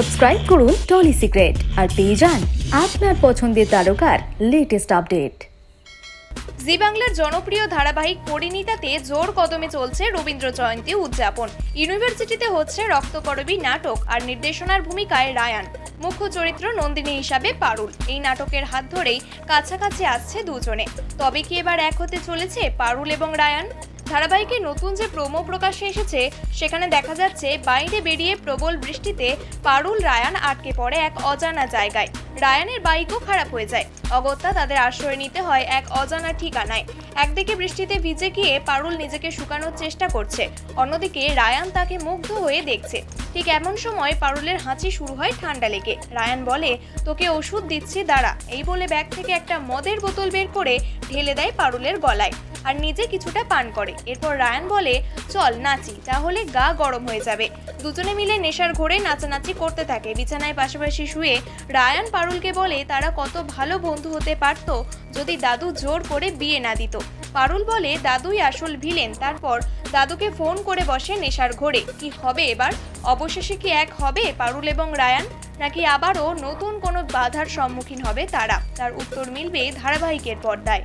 Subscribe করুন trolley secret আর পেয়ে যান আপনার পছন্দের তারকার লেটেস্ট আপডেট জি বাংলার জনপ্রিয় ধারাবাহিক পরিণীতাতে জোর কদমে চলছে রবীন্দ্র জয়ন্তী উদযাপন। ইউনিভার্সিটিতে হচ্ছে রক্তকরবী নাটক আর নির্দেশনার ভূমিকায় রায়ান। মুখ্য চরিত্র নন্দিনী হিসাবে পারুল। এই নাটকের হাত ধরেই কাছাকাছি আসছে দুজনে। তবে কি এবার এক হতে চলেছে পারুল এবং রায়ান? ধারাবাহিকের নতুন যে প্রোমো প্রকাশ্যে এসেছে, সেখানে দেখা যাচ্ছে বাইরে বেরিয়ে প্রবল বৃষ্টিতে পারুল রায়ান আটকে পড়ে এক অজানা জায়গায়। রায়ানের বাইকও খারাপ হয়ে যায়। অগত্যা তাদের আশ্রয় নিতে হয় এক অজানা ঠিকানায়। একদিকে বৃষ্টিতে ভিজে গিয়ে পারুল নিজেকে শুকানোর চেষ্টা করছে, অন্যদিকে রায়ান তাকে মুগ্ধ হয়ে দেখছে। ঠিক এমন সময় পারুলের হাঁচি শুরু হয় ঠান্ডা লেগে। রায়ান বলে, তোকে ওষুধ দিচ্ছি, দাঁড়া। এই বলে ব্যাগ থেকে একটা মদের বোতল বের করে ঢেলে দেয় পারুলের গলায়। আর নিজে কিছুটা পান করে। এরপর রায়ান বলে, চল, নাচি, তাহলে গা গরম হয়ে যাবে। দুজনে মিলে নেশার ঘোরে নাচানাচি করতে থাকে। বিছানায় পাশাপাশি শুয়ে রায়ান পারুলকে বলে, তারা কত ভালো বন্ধু হতে পারত যদি দাদু জোর করে বিয়ে না দিত। পারুল বলে, দাদুই আসল ভিলেন। তারপর দাদুকে ফোন করে বসে নেশার ঘোরে, কি হবে এবার? অবশেষে কি এক হবে পারুল এবং রায়ান? নাকি আবারও নতুন কোনো বাধার সম্মুখীন হবে তারা? তার উত্তর মিলবে ধারাবাহিকের পর্দায়।